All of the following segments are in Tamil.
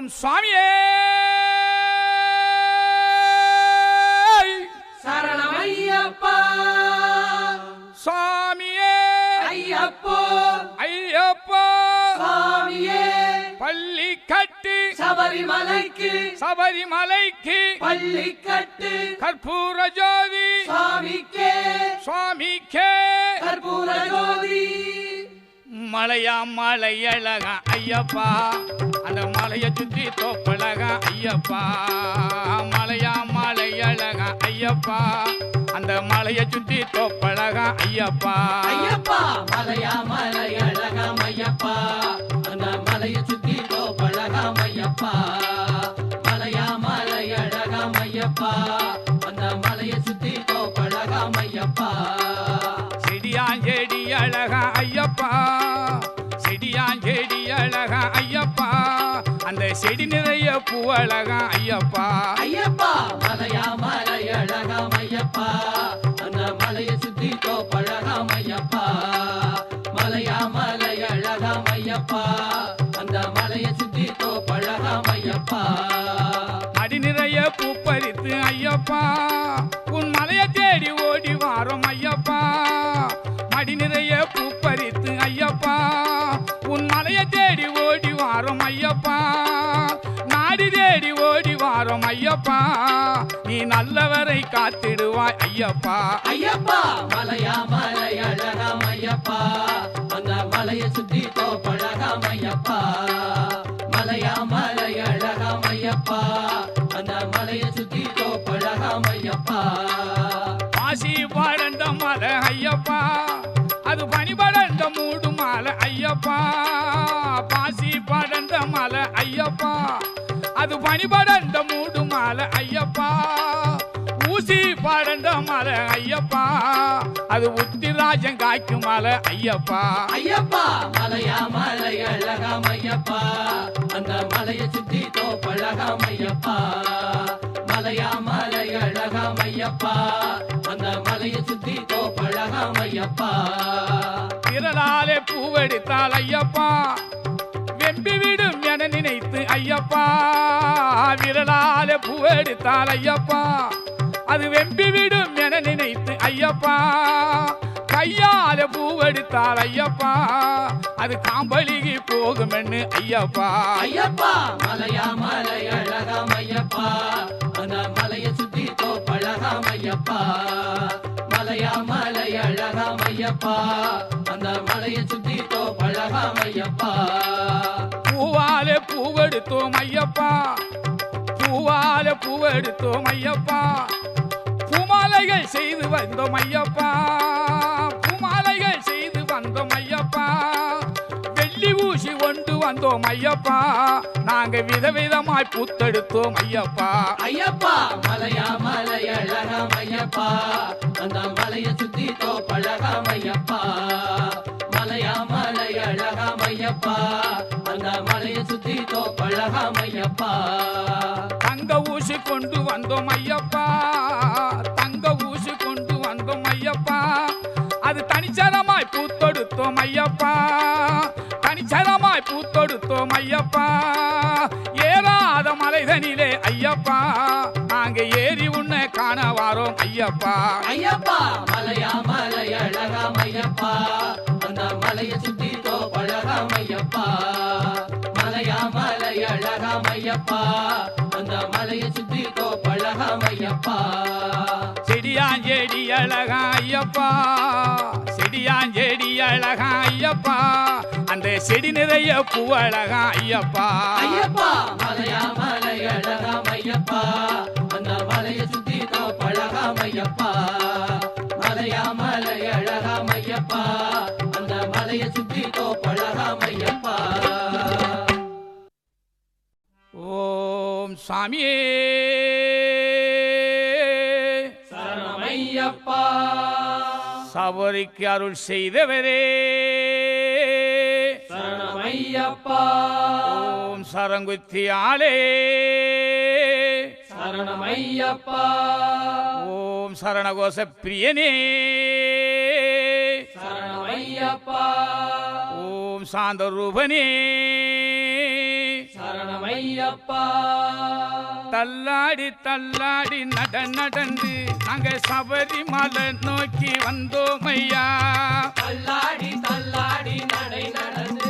ஓம் சுவாமியே! சரணமையப்பா! சுவாமியே! ஐயப்போ! ஐயப்பா! சுவாமியே! பள்ளி கட்டு சபரிமலைக்கு! சபரிமலைக்கு! பள்ளி கட்டு கற்பூர ஜோதி! சுவாமிக்கே! சுவாமிக்கே! கற்பூர ஜோதி! மலையா மலை அழகா ஐயப்பா! அந்த மலையை சுத்தி தோப்பழகா ஐயப்பா. மலையா மலை அழகா ஐயப்பா. அந்த மலையை சுத்தி தோப்பழகா ஐயப்பா. ஐயப்பா மலையா மலை அழகாம் ஐயப்பா. அந்த மலையை சுத்தி தோப்பழகாம் ஐயப்பா. மலையா மலை அழகாம் ஐயப்பா. அந்த மலையை சுத்தி தோப்பழகாம் ஐயப்பா. செடியாஞ்செடி அழகா ஐயப்பா. செடி நிறைய பூ அழகா ஐயப்பா. ஐயப்பா மலையா மலை அழகாம் ஐயப்பா. அந்த மலையை சுத்தி தோப்பழகாம் ஐயப்பா. மலையா மலை அழகாம் ஐயப்பா. அந்த மலையை சுத்தி தோப்பழகாம் ஐயப்பா. அடி நிறைய பூ பறித்து ஐயப்பா. உன் மலையை தேடி ஓடி வாரோம் ஐயப்பா. மடி நிறைய பூ பறித்து ஐயப்பா. உன் தேடி ஓடி வாரோம் ஐயப்பா. நாடி தேடி ஓடி வாரோம் ஐயப்பா. நீ நல்லவரை காத்திடுவாய் ஐயப்பா. ஐயப்பா மலையா மலை ஐயப்பா. அந்த மலையை சுத்தி தோப்பழகாம் ஐயப்பா. மலையா மலை ஐயப்பா. ஐயப்பா. பாசி படந்த மலை ஐயப்பா. அது பனி படந்த மூடு மலை ஐயப்பா. ஊசி படந்த மலை ஐயப்பா. அது உத்திராஜம் காய்க்கு மலை ஐயப்பா. ஐயப்பா மலையா மலை அழகாம் ஐயப்பா அந்த மலையை சுத்தி தோப்பழகாம் ஐயப்பா மலையா மலை அழகாம் ஐயப்பா அந்த மலையை சுத்தி தோப்பழகாம் ஐயப்பா விரலாலே பூவெடுத்தால் ஐயப்பா. வெம்பி விடும் என நினைத்து ஐயப்பா. விரலாலே பூவெடுத்தால் ஐயப்பா. அது வெம்பி விடும் என நினைத்து ஐயப்பா. கையால பூவெடுத்தால் ஐயப்பா. அது காம்பழுகி போகுமென்னு ஐயப்பா. ஐயப்பா மலையா மலை அழகாம் ஐயப்பா. அந்த மலையை சுத்தி தோப்பழகாம் ஐயப்பா. மலையா மலை அழகாமையப்பா. அந்த மலையை சுத்தி தோப்பழகாம் பூவாலே பூவெடுத்தோம் ஐயப்பா. பூவாலே பூவெடுத்தோம் ஐயப்பா. பூமாலைகள் செய்து வந்தோம் ஐயப்பா. வந்தோம் ஐயப்பா. நாங்க விதவிதமாய் புத்தெடுத்தோம் ஐயப்பா. ஐயப்பா மலையா மலை அழகாம் ஐயப்பா. அந்த மலையை சுத்தி தோப்பழகாம் ஐயப்பா. மலையா மலை அழகாம் ஐயப்பா. அந்த மலையை சுத்தி தோப்பழகாம் ஐயப்பா. தங்க ஊசி கொண்டு வந்தோம் ஐயப்பா. தங்க ஊசி கொண்டு வந்தோம் ஐயப்பா. அது தனிச்சரமாய் பூத்தொடுத்தோம் ஐயப்பா. பூத்தொடுத்தோம் ஐயப்பா. ஏறாத மலைதனிலே ஐயப்பா. நாங்க ஏறி உன்னை காண வாரோம் ஐயப்பா. ஐயப்பா மலையா மலை அழகாம் ஐயப்பா. அந்த மலையை சுத்தி தோப்பழகாம் ஐயப்பா. மலையா மலை அழகாம் ஐயப்பா. அந்த மலையை சுத்தி தோப்பழகாம் ஐயப்பா. செடியாஞ்செடி அழகா ஐயப்பா. செடியாஞ்செடி அழகா ஐயப்பா. செடி நிறைய பூ அழகா ஐயப்பா. ஐயப்பா மலையா மலை அழகாம் ஐயப்பா அந்த மலையை சுத்தி தோப்பழகாம் ஐயப்பா மலையா மலை அழகாம் ஐயப்பா அந்த மலையை சுத்தி தோப்பழகாம் ஐயப்பா ஓம் சாமியே. சரணமையப்பா சபரிக்கு அருள் செய்தவரே. சரணமையப்பா. ஓம் சரங்குத்தி ஆளே சரணமையப்பா. ஓம் சரணகோச பிரியனே சரணமையப்பா. ஓம் சாந்த ரூபனே சரணமையப்பா. தள்ளாடி தள்ளாடி நட நடந்து நாங்க சபரிமலை நோக்கி வந்தோம் ஐயா. தள்ளாடி தள்ளாடி நடை நடந்து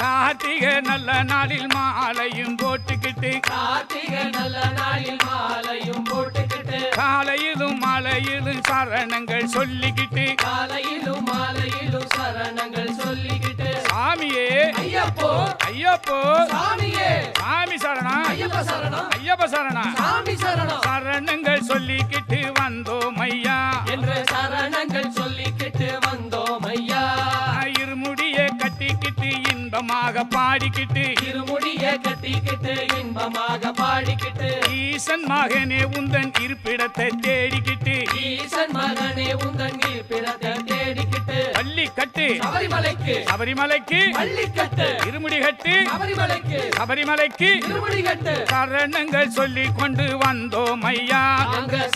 கார்த்திகை நல்ல நாளில் மாலையும் போட்டுக்கிட்டு கார்த்திகை நல்ல நாளில் மாலையும் போட்டுக்கிட்டு காலையிலும் மாலையிலும் சரணங்கள் சொல்லிக்கிட்டு காலையிலும் மாலையிலும் சரணங்கள் சொல்லிக்கிட்டு சாமியே ஐயப்போ ஐயப்போ சாமியே சாமி சரணம் ஐயப்ப சரணம் ஐயப்ப சரணம் சாமி சரணம். சரணங்கள் சொல்லிக்கிட்டு வந்தோம் ஐயா. என்ற சரணங்கள் பாடிக்கிட்டு இருமுடிய கட்டிக்கிட்டு இன்பமாக பாடிக்கிட்டு ஈசன் மகனே உந்தன் இருப்பிடத்தை தேடிக்கிட்டு ஈசன் மகனே உந்தன் கட்டு சபரிமலைக்கு சபரிமலைக்கு பள்ளிக்கட்டு இருமுடி கட்டு சபரிமலைக்கு சபரிமலைக்கு திருமுடி கட்டு சரணங்கள் சொல்லி கொண்டு வந்தோம் ஐயா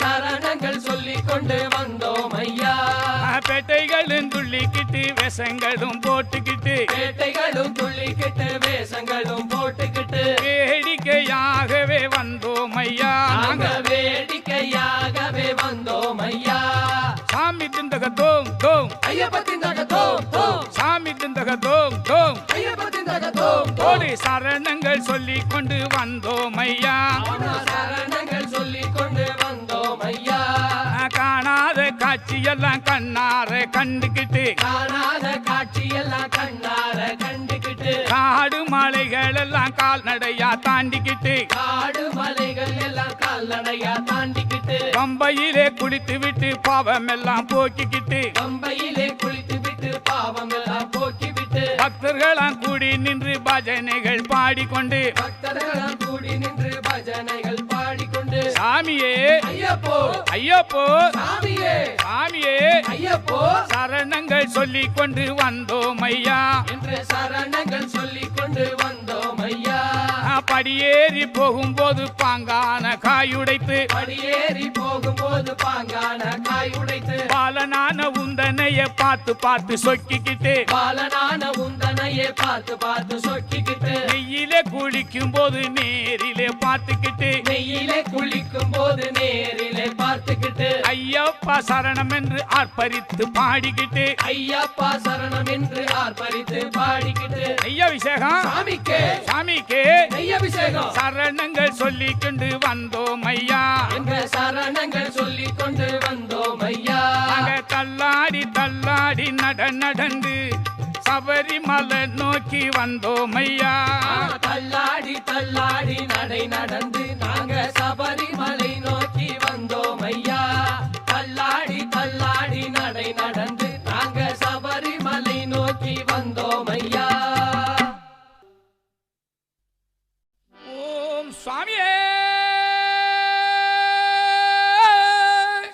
சரணங்கள் சொல்லிக் கொண்டு வந்தோம் ஐயா பேட்டைகளும் துள்ளிக்கிட்டு விஷங்களும் போட்டுக்கிட்டு பேட்டைகளும் துள்ளிக்கிட்டு வேஷங்களும் போட்டுக்கிட்டு வேடிக்கையாகவே வந்தோம் ஐயா நாங்க திந்தக தோம் தோம். ஐயப்ப திந்தக தோம் தோம். சாமி திந்தக தோம் தோம். ஐயப்ப திந்தக தோம் தோம். கோடி சரணங்கள் சொல்லி கொண்டு வந்தோம் ஐயா. சரணங்கள் சொல்லிக் கொண்டு வந்தோம் ஐயா. காணாத காட்சியெல்லாம் கண்ணார கண்டுக்கிட்டு காணாத காட்சியெல்லாம் கண்ணார கண்டுக்கிட்டு காடு மலைகள் எல்லாம் கால்நடையா தாண்டிக்கிட்டு. காடு மலைகள் எல்லாம் கால்நடையா தாண்டிக்கிட்டு பம்பையிலே குளித்து விட்டு பாவம் எல்லாம் போக்கிக்கிட்டு பம்பையிலே குளித்து விட்டு பாவம் எல்லாம் போக்கி விட்டு பக்தர்களாம் கூடி நின்று பஜனைகள் பாடிக்கொண்டு பக்தர்களாம் கூடி நின்று பஜனைகள் பாடிக்கொண்டு சாமியே ஐயப்போ ஐயப்போ சாமியே சாமியே ஐயப்போ. சரணங்கள் சொல்லி கொண்டு வந்தோம் ஐயா. என்று சரணங்கள் சொல்லிக் கொண்டு வந்தோம் படியேறி போகும்போது பாங்கான காயுடைத்து படியேறி போகும்போது பாங்கான காய் உடைத்து. பாலனான உந்தனைய பார்த்து பார்த்து சொக்கிக்கிட்டு. பாலனான உந்தனையே பார்த்து பார்த்து சொக்கிக்கிட்டு. நெய்யிலே குளிக்கும் போது நேரிலே பார்த்துக்கிட்டு. நெய்யிலே குளிக்கும் போது நேரிலே பார்த்துக்கிட்டு. ஐயப்பா சரணம் என்று ஆர்ப்பரித்து பாடிக்கிட்டு. ஐயப்பா சரணம் என்று ஆர்ப்பரித்து பாடிக்கிட்டு. ஐயபிஷேகம். சாமிக்கே. சாமிக்கு. நெய்யபிஷேகம் சரணங்கள் சொல்லி கொண்டு வந்தோம் ஐயா. என்ற சரணங்கள் சொல்லிக் கொண்டு வந்தோம் ஐயா. நாங்க தள்ளாடி தள்ளாடி நட நடந்து சபரிமலை நோக்கி வந்தோம் ஐயா தள்ளாடி தள்ளாடி நடை நடந்து நாங்க சபரிமலை நோக்கி வந்தோம் ஐயா தள்ளாடி தள்ளாடி நடை நடந்து நாங்க சபரிமலை நோக்கி வந்தோம் ஐயா ஓம் சுவாமியே!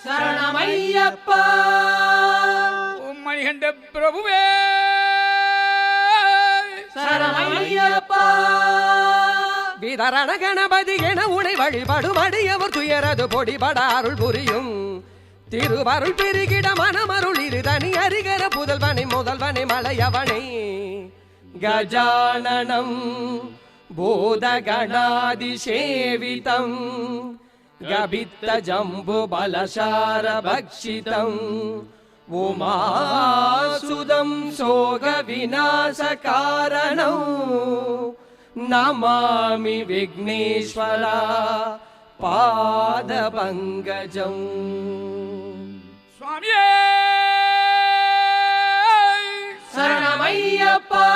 சரணமையப்பா! பிரபுவே! சரணமையப்பா விதரண கணபதி என உனை வழிபடும் அடியவர் துயரது பொடிபட அருள் புரியும். திருவருள் பெருகிட மனமருள் இருதனி அரிகர புதல்வனை முதல்வனை மலையவனை. கஜானனம் பூதகணாதிசேவிதம். கபித்த விநாச காரணம் நமாமி விக்னேஸ்வரா பாதபங்கஜம். சுவாமியே! சரணமையப்பா!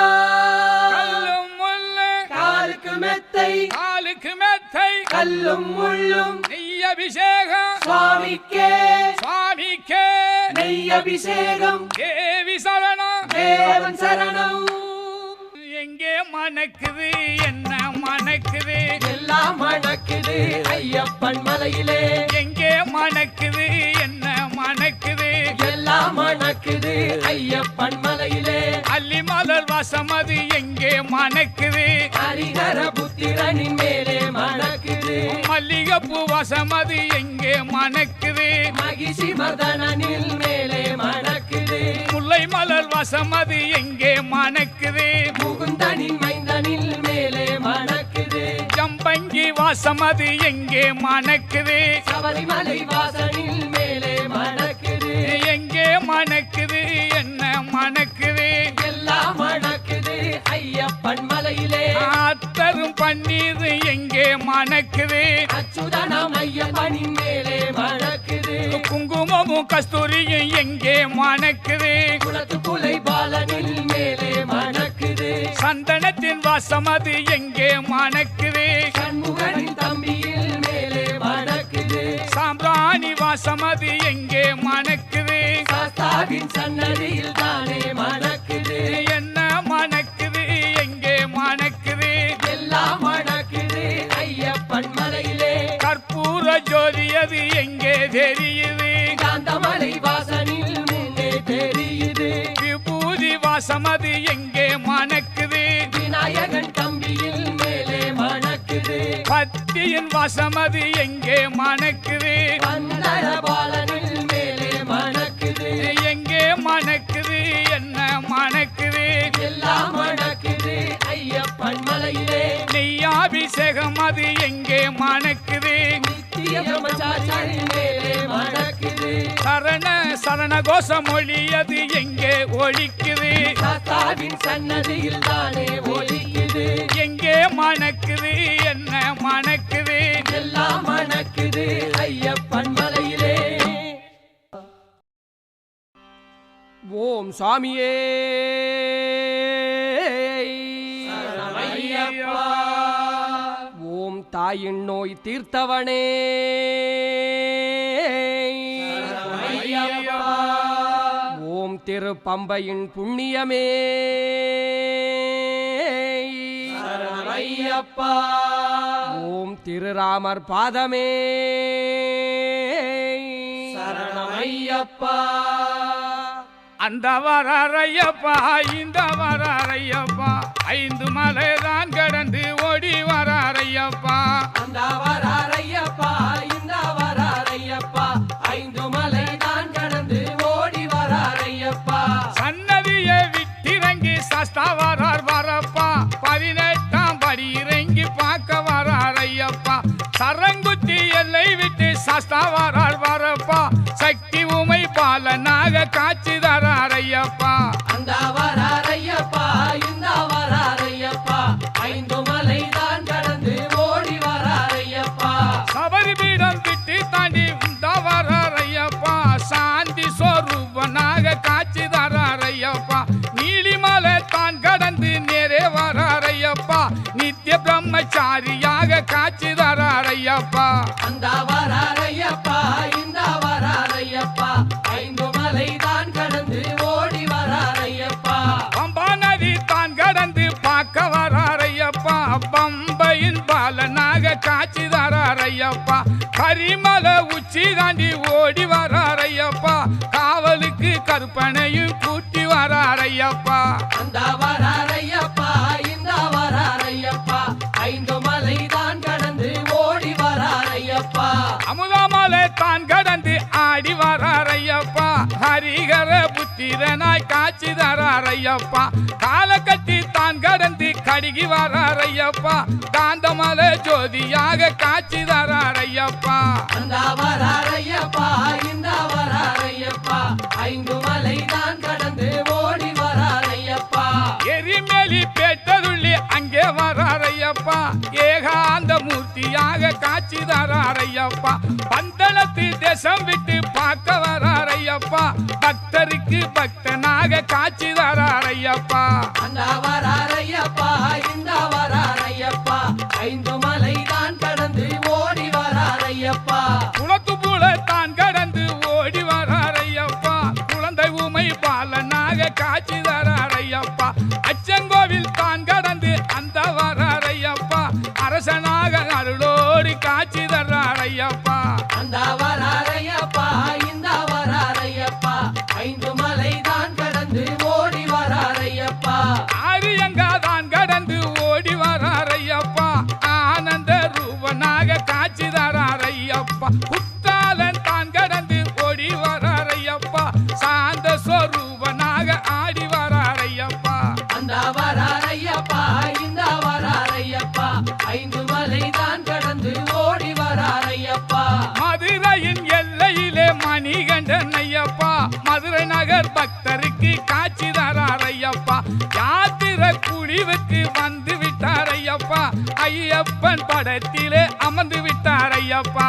கல்லும் முள்ளு காலுக்கு மெத்தை. காலுக்கு மெத்தை. கல்லும் முள்ளும் அபிஷேகம் சுவாமிக்கே. சுவாமிக்கே. நெய் அபிஷேகம் தேவி சரணம். தேவன் சரணம். எங்கே மணக்குது? என்ன மணக்குது? எல்லாம் மணக்குது ஐயப்பன் மலையிலே. எங்கே மணக்குது? என்ன மணக்குது? எல்லாம் மணக்குது ஐயப்பன் மலையிலே. அள்ளி மலர் வாசம் அது எங்கே மணக்குது? ஹரிஹர புத்திரனின் மேலே மல்லிகைப்பூ வாசம் அது எங்கே மணக்குது? மகிஷி மர்தனனில் மேலே மணக்குது. முல்லை மலர் வசமது எங்கே மணக்குது? முகுந்தனின் மைந்தனின் மேலே மணக்குது. ஜம்பங்கி வாசமது எங்கே மணக்குது? சபரிமலை வாசனில் மேலே மணக்குது. எங்கே மணக்குது? என்ன மணக்குது? எல்லாம் மணக்குது. ஐயப்பன் மலையிலே. அத்தரும் பன்னீர் மணக்குது. அச்சுதனம் ஐயப்பனின் மேலே மணக்குது குங்குமமும் கஸ்தூரியும் எங்கே மணக்குது. குளத்து குலை பாலனில் மேலே மணக்குது. சந்தனத்தின் வாசமது எங்கே மணக்குது. கண்முகனின் தம்பியில் மேலே மணக்குது சாம்பிராணி வாசமது எங்கே மணக்குது. சாஸ்தாவின் சன்னதியில் தானே பத்தியின் வாசமது எங்கே மணக்குது? பாலனில் மேலே மணக்குது. எங்கே மணக்குது? என்ன மணக்குது? எல்லாம் மணக்குது ஐயப்பன் மலையிலே. நெய்யாபிஷேகம் அது எங்கே மணக்குது? சரண சரண கோஷ மொழி அது எங்கே ஒழிக்குது? சன்னதியில் தானே ஒலிக்குது எங்கே மணக்குது என்ன மணக்குது? எல்லாம் மணக்குது ஐயப்பன் மலையிலே. ஓம் சாமியே. ஓம் தாயின் நோய் தீர்த்தவனே. ஓம் திரு பம்பையின் புண்ணியமே. ஐயப்பா ஓம் திருராமர் பாதமே. சரணம் ஐயப்பா அந்த வராரையப்பா இந்த வராரையப்பா ஐந்து மலை தான் கடந்து ஓடி வராரையப்பா அந்த வராரையப்பா சரங்குத்தி எல்லை விட்டு சஸ்தா வரார் வரப்பா. சக்தி உமை பாலனாக காட்சி தரார் ஐயப்பா அந்த வராரையப்பா இந்த வராரையப்பா ஐந்து மலை தான் கடந்து ஓடி வராரையப்பா. சபரிபீடம் விட்டு தாண்டி இந்த சாந்தி சொரூபனாக காட்சி தரார் ஐயப்பா நீலிமலை தான் கடந்து நேரே வரார் ஐயப்பா நித்திய பிரம்மச்சாரியாக காட்சி தரார் ஐயப்பா. அந்த வராரையப்பா இந்த வராரையப்பா ஐந்து மலை தான் கடந்து ஓடி வராரையப்பா பம்பா நதி தான் கடந்து பார்க்க வரார் ஐயப்பா. பம்பையின் பாலனாக காட்சி தரார் ஐயப்பா. கரிமலை உச்சி தாண்டி ஓடி வரார் ஐயப்பா. காவலுக்கு கற்பனையும் கூட்டி வரார் ஐயப்பா. அந்த வராரையப்பா புத்திரனாய் காட்சி தரார் ஐயப்பா காலக்கட்டி தான் கடந்து கடுகி வரார் ஐயப்பா காந்தமலை ஜோதியாக காட்சி தரார் ஐயப்பா அந்த வராரையப்பா இந்த வராரையப்பா ஐந்து மலை தான் கடந்து ஓடி வராரையப்பா எரிமேலி பேட்டருள்ளி அங்கே வராரையப்பா ஏகாந்த மூர்த்தியாக காட்சி தராரையப்பா. பந்தளத்து தேசம் விட்டு பார்க்க வராரையப்பா. பக்தருக்கு பக்தனாக காட்சி தராரையப்பா. அந்த வராரையப்பா ஐயப்பா. குற்றாலன் தான் கடந்து ஓடி வரார் ஐயப்பா. சாந்த சொரூபனாக ஆடி வரார் ஐயப்பா. அந்த வரார் ஐயப்பா இந்த வரார் ஐயப்பா. ஐந்து மலை தான் கடந்து ஓடி வரார் ஐயப்பா. மதுரையின் எல்லையிலே மணிகண்டன் ஐயப்பா. மதுரை நகர் பக்தருக்கு காட்சி தரார் ஐயப்பா. யாத்திரை குழிவுக்கு வந்து விட்டார் ஐயப்பா. ஐயப்பன் படத்திலே அமர்ந்து விட்டார் ஐயப்பா.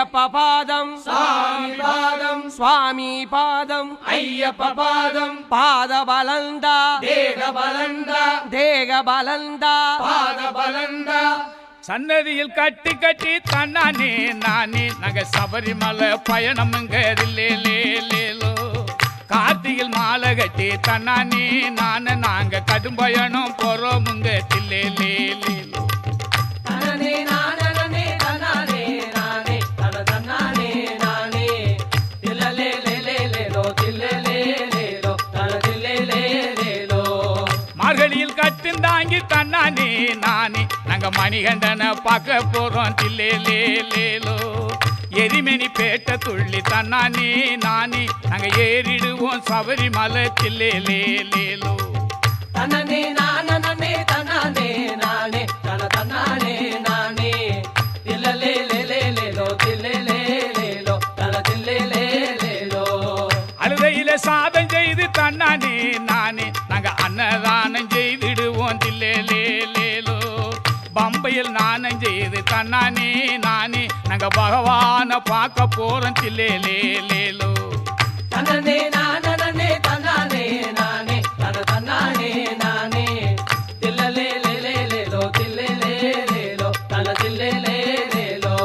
ஐயப்ப பாதம் சாமி பாதம். சுவாமி பாதம். ஐயப்ப பாதம் பாத பலந்தா தேக பலந்தா தேக பலந்தா பாத பலந்தா சன்னதியில் கட்டி கட்டி தன்னானே நானே. நாங்க சபரிமலை பயணமுங்க லேலோ கார்த்திகில் மாலை கட்டி தன்னானே நானு. நாங்க கடும் பயணம் போறோமுங்க தில்லே மார்கழியில் தன்னானே நானே. நாங்க மணிகண்டனை பார்க்க போறோம் தில்லே எரிமணி பேட்ட துள்ளி தன்னானே நானே. நாங்க ஏறிடுவோம் சபரிமலை தில்லே லேலோ தனனே நானே தன்னானே பம்பையில் நானம் செய்து தன்னானே நானே. நாங்க பகவான பார்க்க போறோம் தில்லே லேலோ தனனே நானே. தன தன்னானே நானே. தில்லலே லோ தில்லலே லே லோ தன தில்லே லே லே லோ.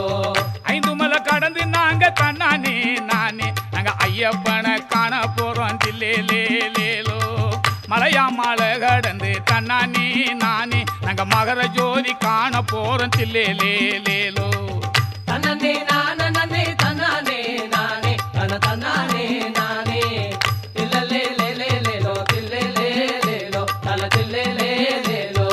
ஐந்து மலை கடந்து நாங்க தன்னானே நானே. நாங்க ஐயப்பனை காண போறோம் தில்லே லேலோ மலையா மலை கடந்து தன்னானே நானே. நாங்க மகர ஜோதி காண போறோம் தில்லே லேலோ தனனே நானனே தனானே நானே. தன தன்னானே நானே. தில்லலே லே லே லே லோ தில்லலே லே லோ தன தில்லே லே லே லோ.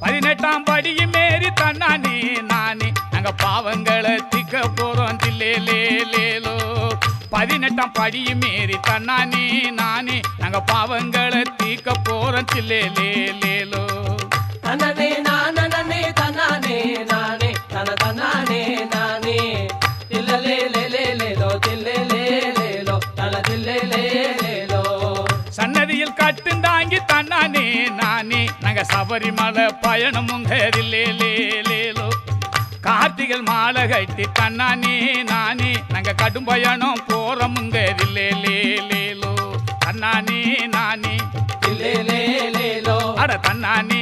பதினெட்டாம் படியும் மேரி தன்னானே நானே. நாங்க பாவங்களை திக்க போறோம் தில்லே லேலோ பதினெட்டாம் படியும் மேரி தன்னானே நானே. நாங்க பாவங்களை தீக்க போறோம் தில்லே லேலோ தனனே நானனே தனானே நானே. தன தன்னானே நானே. தில்லலே லே லே லே லோ தில்லலே லே லோ தன தில்லே லே லே லோ சன்னதியில் கட்டுந்தாங்கி தன்னானே நானே. நாங்க சபரிமலை பயணமுங்க லேலோ கார்த்திகள் மாலை கட்டி தன்னானே நானே. நாங்க கடும் பயணம் போறோமுங்க லேலோ தன்னானே நானே. தில்லே அட தன்னானே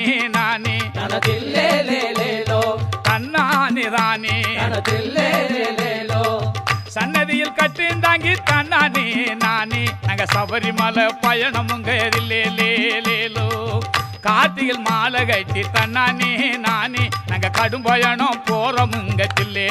சன்னதியில் தன தாங்கி லே லே தன்னானே நானே நாங்க சபரிமலை பயணமுங்க லேலோ கார்த்திகள் மாலை கட்டி தன்னானே நானே. நாங்க கடும் பயணம் போறோமுங்க தில்லே